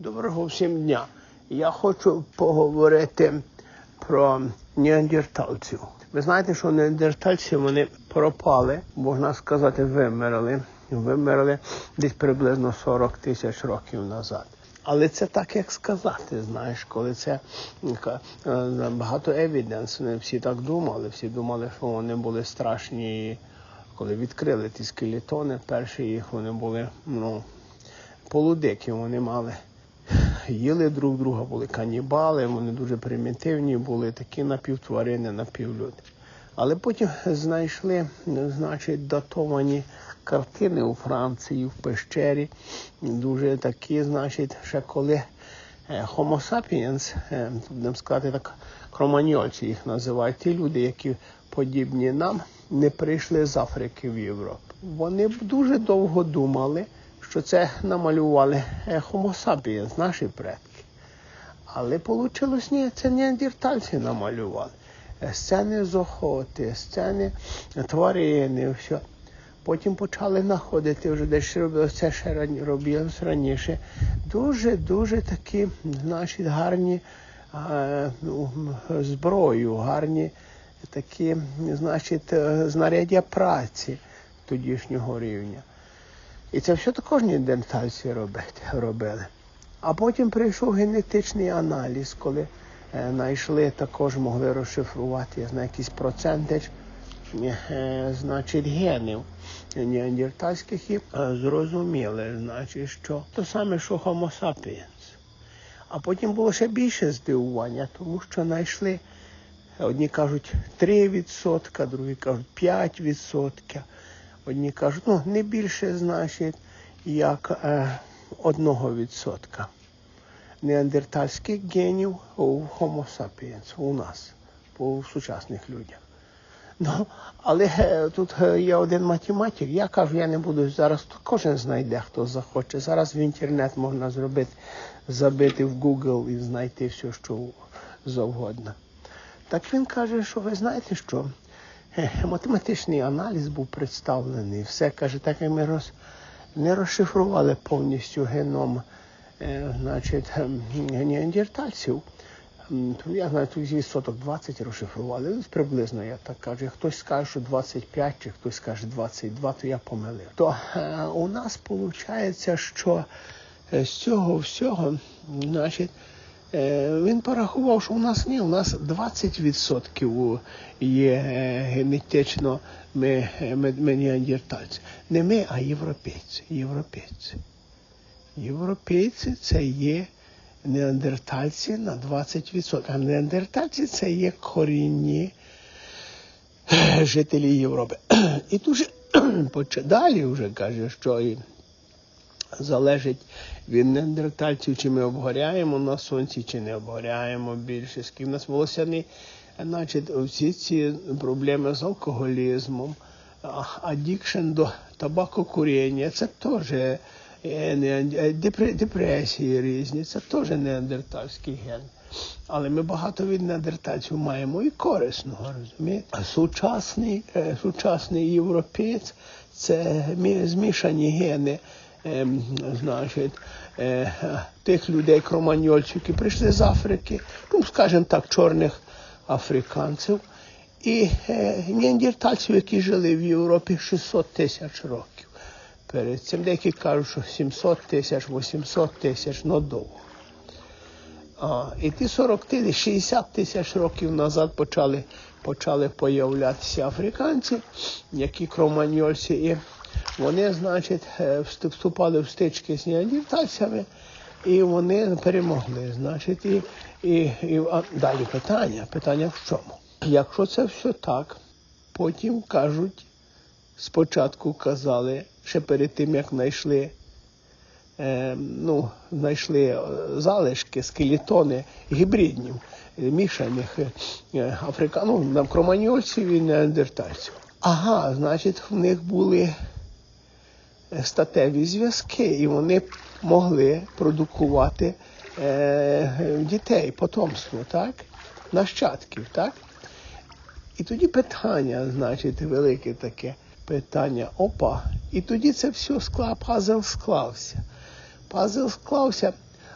Доброго всім дня. Я хочу поговорити про неандертальців. Ви знаєте, що неандертальці вони пропали, можна сказати, вимерли. Вимерли десь приблизно 40 тисяч років назад. Але це так, як сказати, знаєш, коли це е, багато евіденс. Не всі так думали. Всі думали, що вони були страшні. Коли відкрили ті скелетони, перші їх вони були ну, полудики, вони мали. Їли друг друга, були канібали, вони дуже примітивні, були такі напівтварини, напівлюди. Але потім знайшли, значить, датовані картини у Франції, в пещері. Дуже такі, значить, ще коли е, Homo sapiens, е, будемо сказати так, кроманьольці їх називають, ті люди, які подібні нам, не прийшли з Африки в Європу. Вони дуже довго думали, що це намалювали е, Homo sapiens, наші предки. Але вийшло, ні, це неандертальці намалювали. Сцени з охоти, сцени тварини, все. Потім почали знаходити, вже десь робилося це ще робилось раніше. Дуже-дуже такі, значить, гарні е, ну, зброю, гарні такі, значить, знаряддя праці тодішнього рівня. І це все також неандертальці робили. А потім прийшов генетичний аналіз, коли е, знайшли, також могли розшифрувати, я знаю, якийсь процентич, е, значить, генів неандертальських і е, зрозуміли, значить, що то саме, що Homo sapiens. А потім було ще більше здивування, тому що знайшли, одні кажуть 3%, другі кажуть 5%. Одні кажуть, ну не більше, значить, як е, одного відсотка неандертальських генів у Homo sapiens, у нас, у сучасних людях. Ну, Але е, тут е, є один математик. Я кажу, я не буду зараз. Кожен знайде, хто захоче. Зараз в інтернет можна зробити, забити в Google і знайти все, що завгодно. Так він каже, що ви знаєте що? Е, математичний аналіз був представлений. Все каже, так як ми роз, не розшифрували повністю геном е, значить, неандертальців. Я знаю, тут відсоток 20 розшифрували. Ну, приблизно я так кажу. Хтось скаже, що 25, чи хтось скаже 22, то я помилив. То е, у нас виходить, що з цього всього, значить. Е, він порахував, що у нас ні, у нас 20% є е, генетично ми, неандертальці. Не ми, а європейці. Європейці. Європейці це є неандертальці на 20%. А неандертальці це є корінні е, жителі Європи. І дуже далі вже каже, що залежить від неандертальців, чи ми обгоряємо на сонці, чи не обгоряємо більше. Скільки в нас волосяний, значить, всі ці проблеми з алкоголізмом, адікшн до табакокуріння, це теж е, е, депресії різні, це теж неандертальський ген. Але ми багато від неандертальців маємо і корисного, розумієте? Сучасний, е, сучасний європеєць це змішані гени значить, е, тих людей, кроманьольців, які прийшли з Африки, ну, скажімо так, чорних африканців, і е, неандертальців, які жили в Європі 600 тисяч років. Перед цим деякі кажуть, що 700 тисяч, 800 тисяч, ну довго. А, І ті 40 тисяч, 60 тисяч років назад почали почали появлятися африканці, які кроманьольці. І вони, значить, е, вступали в стички з неандертальцями, і вони перемогли. Значить, і, і, і а далі питання. Питання в чому? Якщо це все так, потім кажуть, спочатку казали, ще перед тим, як знайшли е, ну, знайшли е, залишки, скелетони гібриднів, мішаних е, африканів, ну, кроманьольців і неандертальців. Ага, значить, в них були статеві зв'язки, і вони могли продукувати е, дітей, потомство, так? нащадків. так? І тоді питання, значить, велике таке питання опа. І тоді це все склав, пазл склався. Пазл склався.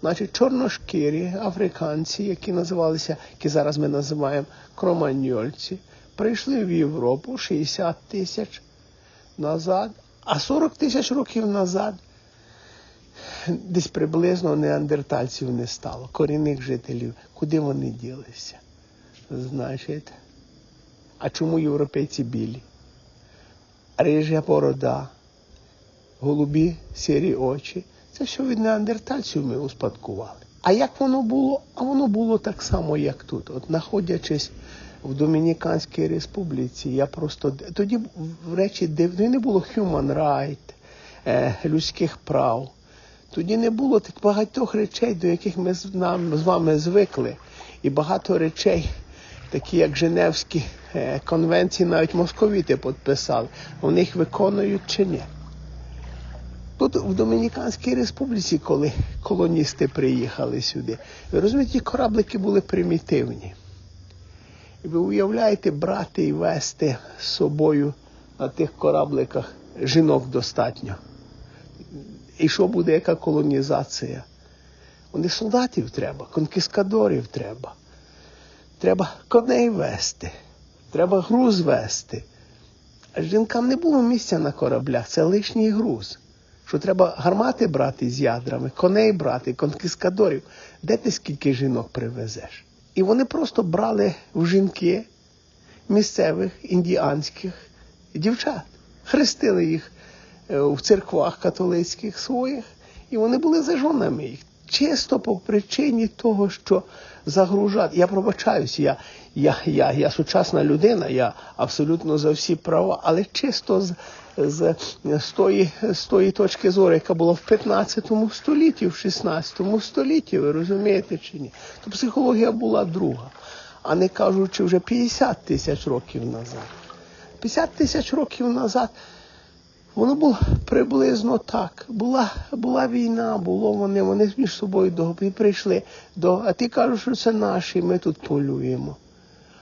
Значить, чорношкірі африканці, які називалися, які зараз ми називаємо кроманьольці, прийшли в Європу 60 тисяч назад, а 40 тисяч років назад десь приблизно неандертальців не стало, корінних жителів. Куди вони ділися? Значить, а чому європейці білі? Рижа борода, голубі сірі очі. Це все від неандертальців ми успадкували. А як воно було? А воно було так само, як тут. От знаходячись в Домініканській республіці, я просто тоді речі дивно не було human right, е, людських прав. Тоді не було тих багатьох речей, до яких ми з, нам, з вами звикли. І багато речей, такі як Женевські е, конвенції, навіть московіти підписали, вони їх виконують чи ні. Тут в Домініканській республіці, коли колоністи приїхали сюди, ви розумієте, кораблики були примітивні. Ви уявляєте, брати і вести з собою на тих корабликах жінок достатньо. І що буде, яка колонізація? Вони солдатів треба, конкіскадорів треба. Треба коней вести, треба груз вести. А жінкам не було місця на кораблях, це лишній груз. Що треба гармати брати з ядрами, коней брати, конкіскадорів. Де ти скільки жінок привезеш? І вони просто брали в жінки місцевих індіанських дівчат, хрестили їх в церквах католицьких своїх, і вони були за жонами їх. Чисто по причині того, що загружати. Я пробачаюся, я я, я, я сучасна людина, я абсолютно за всі права, але чисто з з, з, тої, з тої точки зору, яка була в 15 столітті, в 16 столітті, ви розумієте чи ні? То психологія була друга, а не кажучи вже 50 тисяч років назад. 50 тисяч років назад. Воно було приблизно так. Була була війна, було вони, вони між собою до, прийшли до. А ти кажеш, що це наші, ми тут полюємо.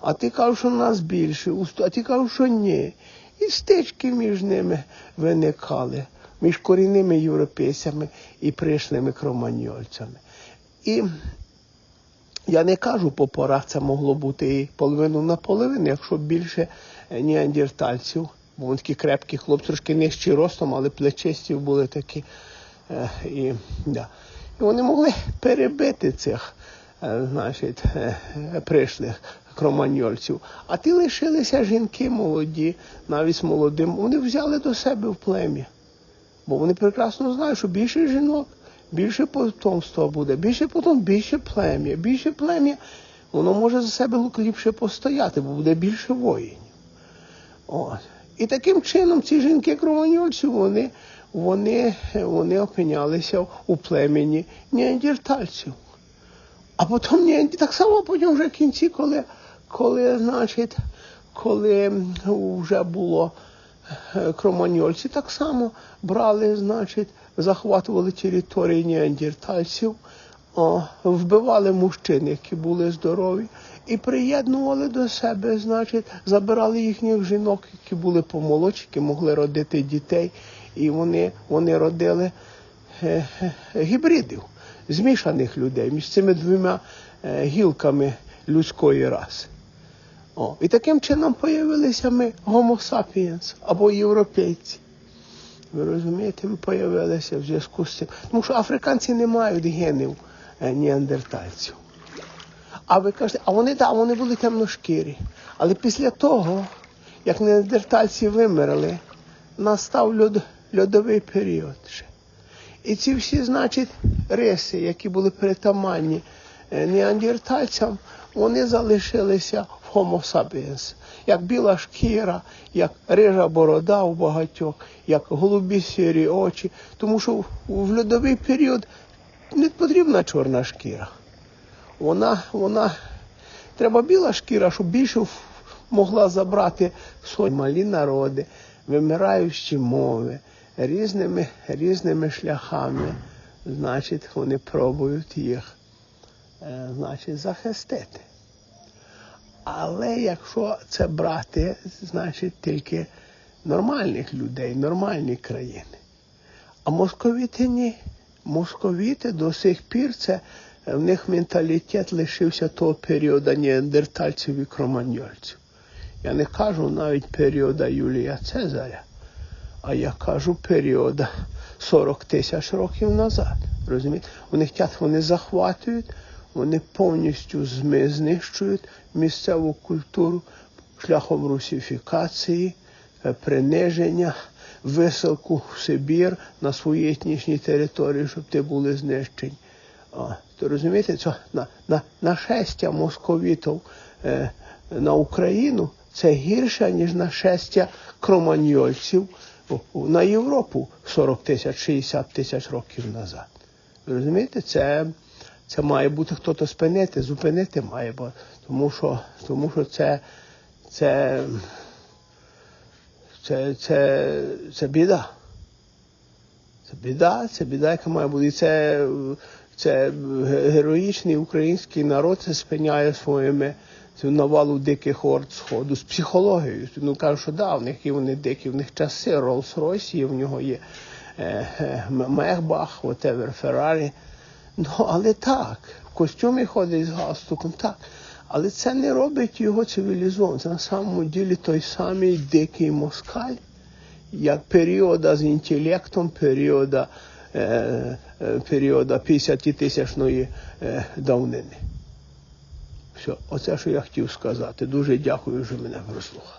А ти кажеш, що нас більше, а ти кажеш, що ні. І стички між ними виникали, між корінними європейцями і прийшлими кроманьольцями. І я не кажу по порах, це могло бути і половину на половину, якщо більше неандертальців бо вони такі крепкі хлопці, трошки нижчі ростом, але плечисті були такі. Е, і да. і вони могли перебити цих е, значить, е, пришлих кроманьольців. А ті лишилися жінки молоді, навіть молодим. Вони взяли до себе в плем'я. Бо вони прекрасно знають, що більше жінок, більше потомства буде, більше потом, більше плем'я, більше плем'я, воно може за себе ліпше постояти, бо буде більше воїнів. От. І таким чином ці жінки кровоньольці, вони вони, вони опинялися у племені неандертальців. А потім так само потім вже в кінці, коли, коли, значить, коли вже було е, кроманьольці, так само брали, значить, захватували території неандертальців, вбивали мужчин, які були здорові і приєднували до себе, значить, забирали їхніх жінок, які були помолодші, які могли родити дітей, і вони вони родили е, е, гібридів, змішаних людей між цими двома е, гілками людської раси. О, І таким чином появилися ми Homo sapiens або європейці. Ви розумієте, ми появилися в зв'язку з цим. Тому що африканці не мають генів неандертальців. А ви кажете, а вони так, вони були темношкірі. Але після того, як неандертальці вимерли, настав льод, льодовий період. ще. І ці всі, значить, риси, які були притаманні е, неандертальцям, вони залишилися в Homo sapiens. Як біла шкіра, як рижа борода у багатьох, як голубі сірі очі. Тому що в льодовий період не потрібна чорна шкіра вона, вона треба біла шкіра, щоб більше могла забрати свої малі народи, вимираючі мови, різними, різними шляхами. Значить, вони пробують їх е, значить, захистити. Але якщо це брати, значить тільки нормальних людей, нормальні країни. А московіти ні. московіти до сих пір це в них менталітет лишився того періоду неандертальців і кроманьольців. Я не кажу навіть періода Юлія Цезаря, а я кажу періода 40 тисяч років назад. Розумієте? Вони хотять, вони захватують, вони повністю знищують місцеву культуру шляхом русифікації, е, приниження, висилку в Сибір на свої етнічні території, щоб ті були знищені. То розумієте, це на, на, нашестя московітів е, на Україну це гірше, ніж нашестя кроманьольців на Європу 40 тисяч, 60 тисяч років назад. Розумієте, це, це має бути хтось спинити, зупинити має, бо, тому що, тому що це, це, це, це, це біда. Це біда, це біда, яка має бути. І це, це героїчний український народ це спиняє своїми цю навалу диких орд сходу з психологією. Ну кажуть, що да, в них і вони дикі, в них часи, Rolls-Royce є, в нього є е, е, Мехбах, whatever, Феррарі. Ну, але так, в костюмі ходить з галстуком, так. Але це не робить його цивілізованим. Це на самому ділі той самий дикий москаль, як періода з інтелектом, періода, е, п'ятдесятитисячної 50-тисячної е, давнини. Все, оце, що я хотів сказати. Дуже дякую, що мене прослухали.